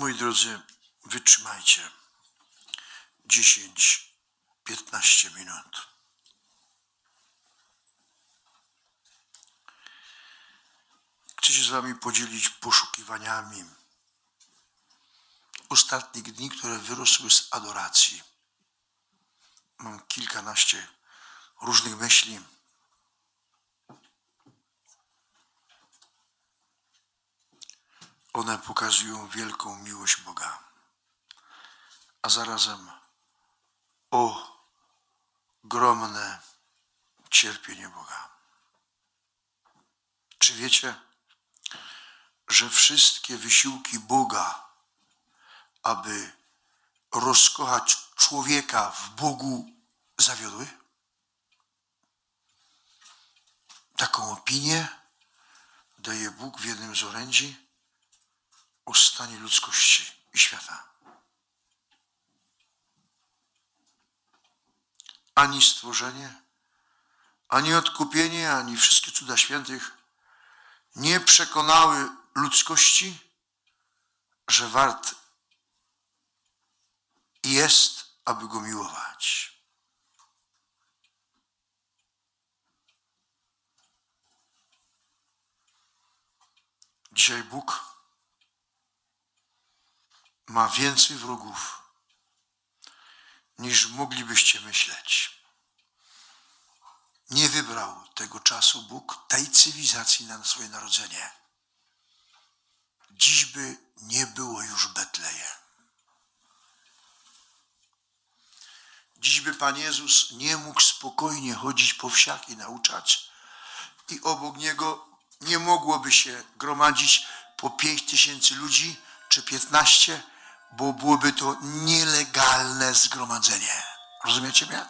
Moi drodzy, wytrzymajcie 10-15 minut. Chcę się z Wami podzielić poszukiwaniami ostatnich dni, które wyrosły z adoracji. Mam kilkanaście różnych myśli. One pokazują wielką miłość Boga, a zarazem ogromne cierpienie Boga. Czy wiecie, że wszystkie wysiłki Boga, aby rozkochać człowieka w Bogu, zawiodły? Taką opinię daje Bóg w jednym z orędzi o stanie ludzkości i świata. Ani stworzenie, ani odkupienie, ani wszystkie cuda świętych nie przekonały ludzkości, że wart jest, aby go miłować. Dzisiaj Bóg ma więcej wrogów, niż moglibyście myśleć. Nie wybrał tego czasu Bóg, tej cywilizacji na swoje narodzenie. Dziś by nie było już Betlejem. Dziś by Pan Jezus nie mógł spokojnie chodzić po wsiach i nauczać i obok Niego nie mogłoby się gromadzić po pięć tysięcy ludzi czy piętnaście, bo byłoby to nielegalne zgromadzenie. Rozumiecie mnie?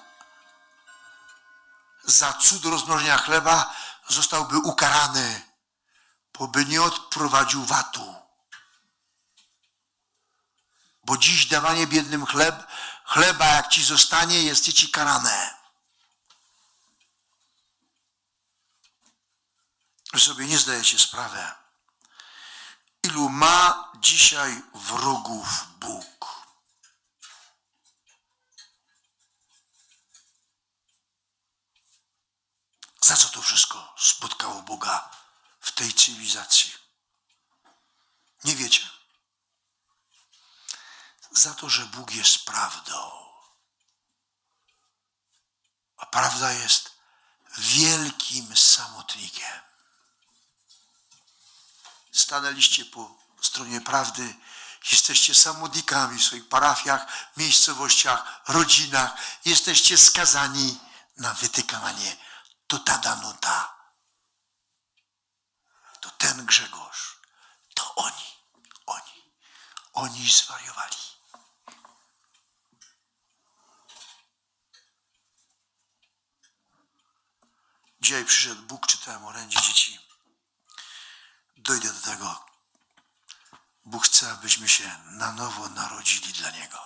Za cud rozmnożenia chleba zostałby ukarany, bo by nie odprowadził watu. Bo dziś dawanie biednym chleb, chleba jak ci zostanie, jest ci karane. Wy sobie nie zdajecie sprawy, ilu ma dzisiaj wrogów Bóg. Za co to wszystko spotkało Boga w tej cywilizacji? Nie wiecie. Za to, że Bóg jest prawdą. A prawda jest wielkim samotnikiem stanęliście po stronie prawdy, jesteście samotnikami w swoich parafiach, miejscowościach, rodzinach, jesteście skazani na wytykanie. To ta Danuta, to ten Grzegorz, to oni, oni, oni zwariowali. Dzisiaj przyszedł Bóg, czytałem orędzie dzieci dojdę do tego. Bóg chce, abyśmy się na nowo narodzili dla Niego.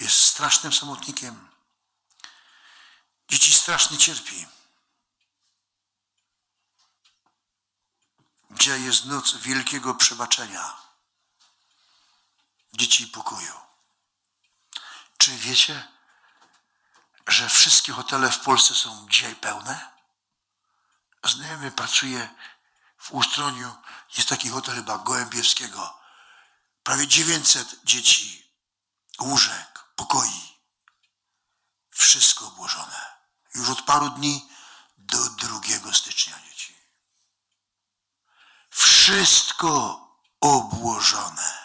Jest strasznym samotnikiem. Dzieci strasznie cierpi. Dzisiaj jest noc wielkiego przebaczenia. Dzieci pokoju. Czy wiecie, że wszystkie hotele w Polsce są dzisiaj pełne? Znajomy pracuje w Ustroniu, jest taki hotel chyba Gołębiewskiego. Prawie 900 dzieci, łóżek, pokoi. Wszystko obłożone. Już od paru dni do 2 stycznia dzieci. Wszystko obłożone.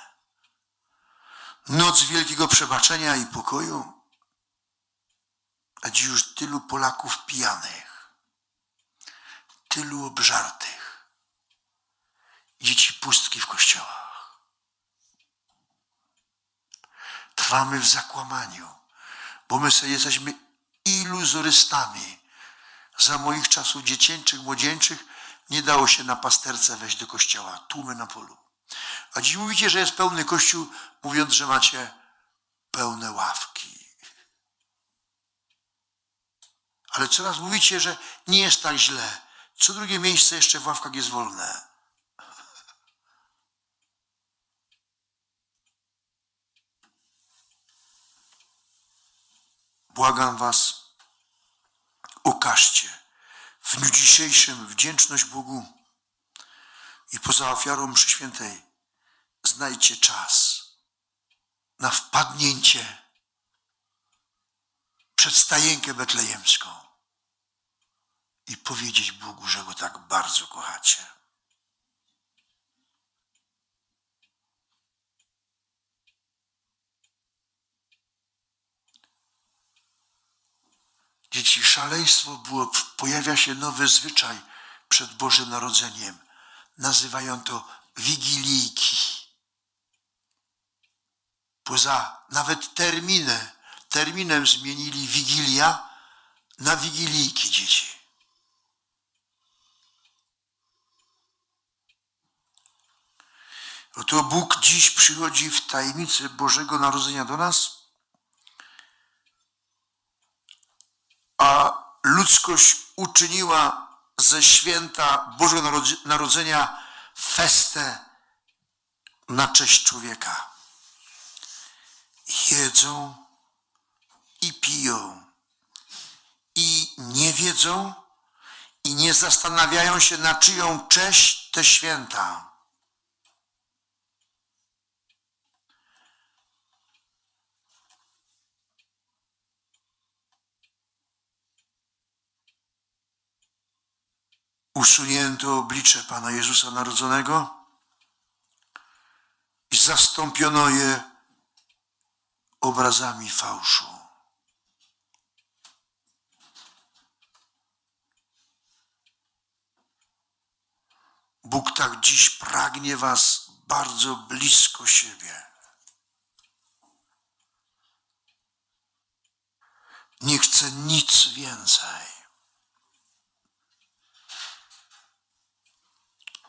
Noc wielkiego przebaczenia i pokoju. A dziś już tylu Polaków pijanych tylu obżartych. Pustki w kościołach. Trwamy w zakłamaniu, bo my sobie jesteśmy iluzorystami. Za moich czasów dziecięcych, młodzieńczych nie dało się na pasterce wejść do kościoła, tłumy na polu. A dziś mówicie, że jest pełny kościół, mówiąc, że macie pełne ławki. Ale coraz mówicie, że nie jest tak źle co drugie miejsce jeszcze w ławkach jest wolne. Błagam Was, okażcie w dniu dzisiejszym wdzięczność Bogu i poza ofiarą mszy świętej znajdźcie czas na wpadnięcie przed stajenkę betlejemską i powiedzieć Bogu, że Go tak bardzo kochacie. Dzieci, szaleństwo było, pojawia się nowy zwyczaj przed Bożym Narodzeniem. Nazywają to wigilijki. Poza nawet terminem, terminem zmienili wigilia na wigilijki dzieci. Oto Bóg dziś przychodzi w tajemnicy Bożego Narodzenia do nas, a ludzkość uczyniła ze święta Bożego Narodzenia festę na cześć człowieka. Jedzą i piją i nie wiedzą i nie zastanawiają się na czyją cześć te święta. Usunięto oblicze Pana Jezusa Narodzonego i zastąpiono je obrazami fałszu. Bóg tak dziś pragnie Was bardzo blisko siebie. Nie chce nic więcej.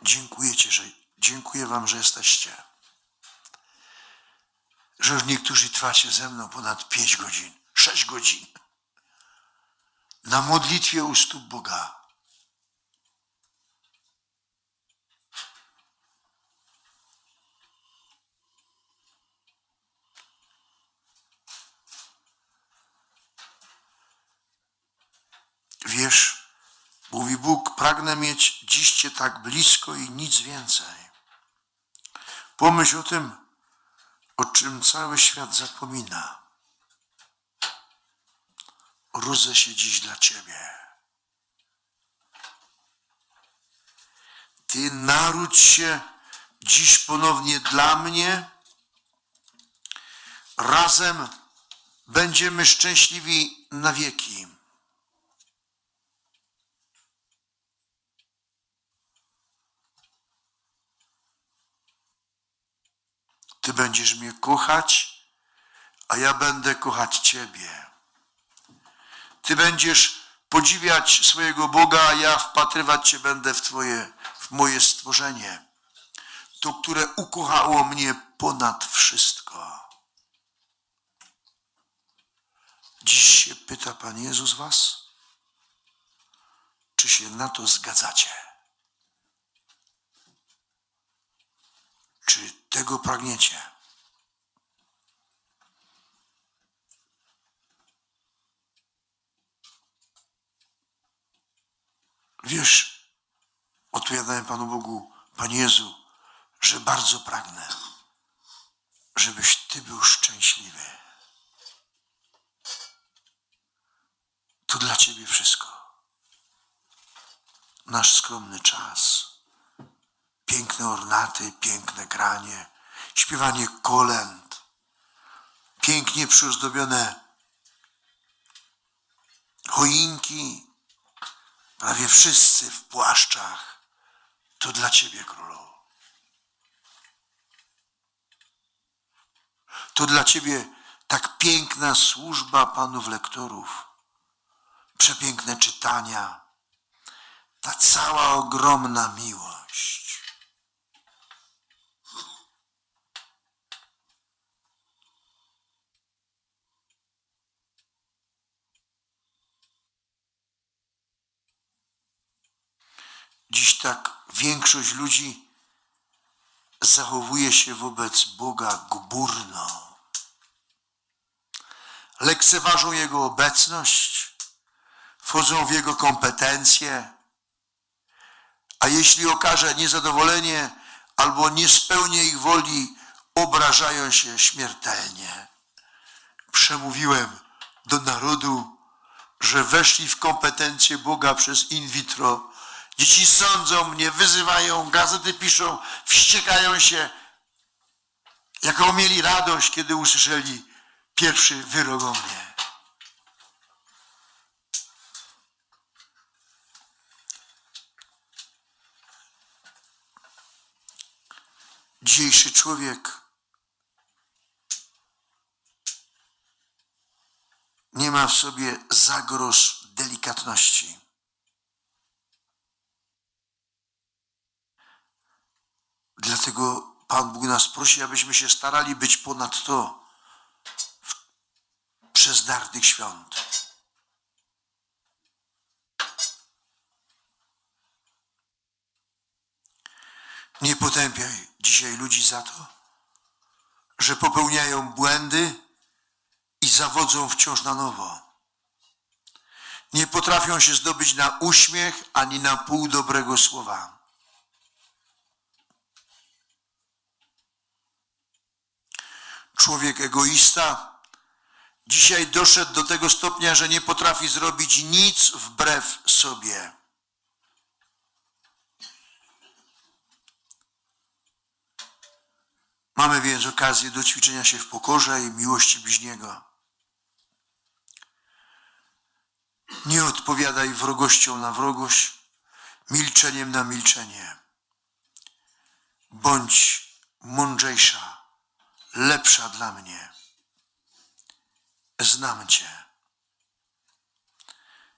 Dziękujecie, że, dziękuję Wam, że jesteście. Że już niektórzy trwacie ze mną ponad pięć godzin, sześć godzin. Na modlitwie u stóp Boga. Wiesz, Mówi Bóg, pragnę mieć dziś Cię tak blisko i nic więcej. Pomyśl o tym, o czym cały świat zapomina. Rodzę się dziś dla Ciebie. Ty naródź się dziś ponownie dla mnie. Razem będziemy szczęśliwi na wieki. Będziesz mnie kochać, a ja będę kochać Ciebie. Ty będziesz podziwiać swojego Boga, a ja wpatrywać się będę w Twoje, w moje stworzenie. To, które ukochało mnie ponad wszystko. Dziś się pyta Pan Jezus Was, czy się na to zgadzacie? Czy tego pragniecie? Wiesz, odpowiadałem Panu Bogu, Panie Jezu, że bardzo pragnę, żebyś Ty był szczęśliwy. To dla Ciebie wszystko. Nasz skromny czas piękne ornaty, piękne granie, śpiewanie kolęd, pięknie przyozdobione choinki, prawie wszyscy w płaszczach. To dla Ciebie, Królu. To dla Ciebie tak piękna służba panów lektorów, przepiękne czytania, ta cała ogromna miłość. Dziś tak większość ludzi zachowuje się wobec Boga gburno. lekceważą Jego obecność, wchodzą w Jego kompetencje, a jeśli okaże niezadowolenie albo nie spełnię ich woli, obrażają się śmiertelnie. Przemówiłem do narodu, że weszli w kompetencje Boga przez in vitro. Dzieci sądzą mnie, wyzywają, gazety piszą, wściekają się. Jaką mieli radość, kiedy usłyszeli pierwszy wyrok o mnie. Dzisiejszy człowiek nie ma w sobie zagros delikatności. Dlatego Pan Bóg nas prosi, abyśmy się starali być ponad to przez dar tych świąt. Nie potępiaj dzisiaj ludzi za to, że popełniają błędy i zawodzą wciąż na nowo. Nie potrafią się zdobyć na uśmiech ani na pół dobrego słowa. Człowiek egoista dzisiaj doszedł do tego stopnia, że nie potrafi zrobić nic wbrew sobie. Mamy więc okazję do ćwiczenia się w pokorze i miłości bliźniego. Nie odpowiadaj wrogością na wrogość, milczeniem na milczenie. Bądź mądrzejsza, lepsza dla mnie. Znam Cię.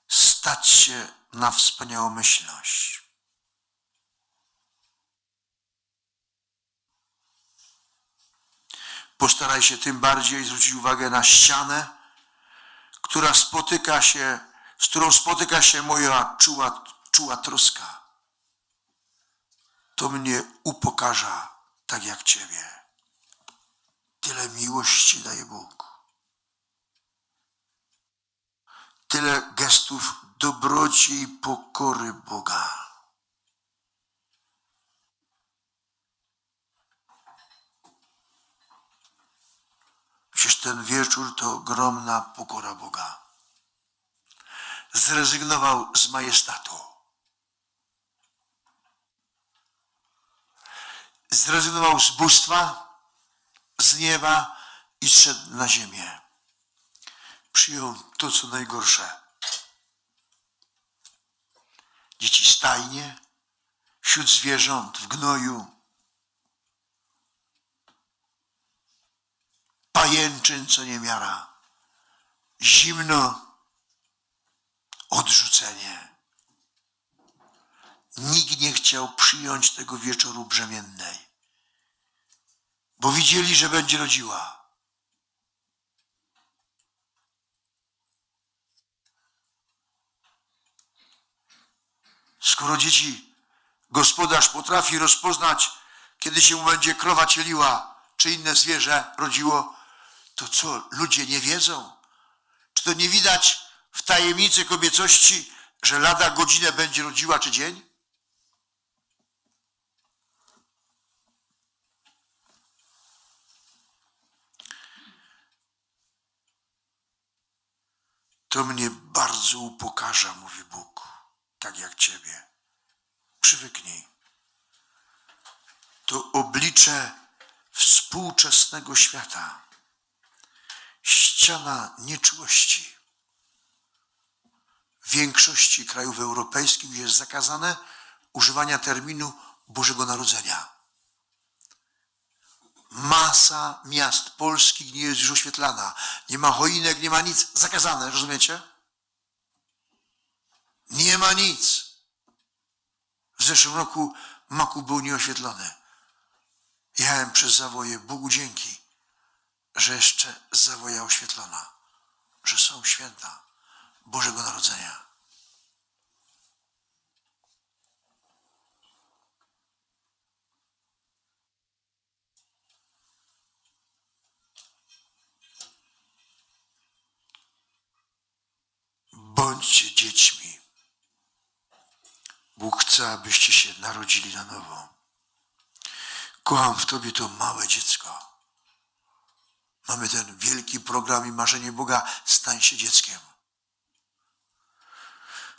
Stać się na wspaniałomyślność. Postaraj się tym bardziej zwrócić uwagę na ścianę, która spotyka się, z którą spotyka się moja czuła, czuła troska. To mnie upokarza tak jak Ciebie. Tyle miłości daje Bóg. Tyle gestów dobroci i pokory Boga. Przecież ten wieczór to ogromna pokora Boga. Zrezygnował z majestatu. Zrezygnował z bóstwa, z nieba i zszedł na ziemię. Przyjął to, co najgorsze. Dzieci stajnie, wśród zwierząt, w gnoju, pajęczyn, co nie miara. Zimno, odrzucenie. Nikt nie chciał przyjąć tego wieczoru brzemiennej, bo widzieli, że będzie rodziła. Skoro dzieci, gospodarz potrafi rozpoznać, kiedy się mu będzie krowa cieliła, czy inne zwierzę rodziło, to co, ludzie nie wiedzą? Czy to nie widać w tajemnicy kobiecości, że lada godzinę będzie rodziła czy dzień? To mnie bardzo upokarza, mówi Bóg, tak jak Ciebie. Przywyknij. To oblicze współczesnego świata ściana nieczułości. W większości krajów europejskich jest zakazane używania terminu Bożego Narodzenia. Masa miast polskich nie jest już oświetlana. Nie ma choinek, nie ma nic. Zakazane, rozumiecie? Nie ma nic. W zeszłym roku Maku był nieoświetlony. Jechałem przez zawoje. Bogu dzięki że jeszcze zawoja oświetlona, że są święta Bożego Narodzenia. Dziećmi. Bóg chce, abyście się narodzili na nowo. Kocham w Tobie to małe dziecko. Mamy ten wielki program i marzenie Boga, stań się dzieckiem.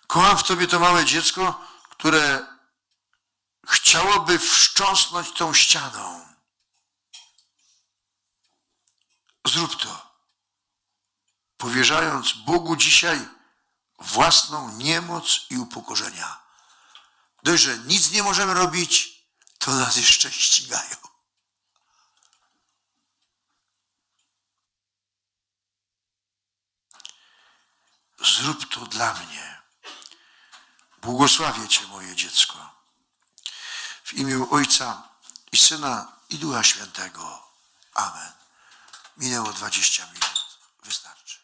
Kocham w Tobie to małe dziecko, które chciałoby wstrząsnąć tą ścianą. Zrób to, powierzając Bogu dzisiaj własną niemoc i upokorzenia. Dość, że nic nie możemy robić, to nas jeszcze ścigają. Zrób to dla mnie. Błogosławię Cię, moje dziecko. W imię Ojca i Syna i Ducha Świętego. Amen. Minęło 20 minut. Wystarczy.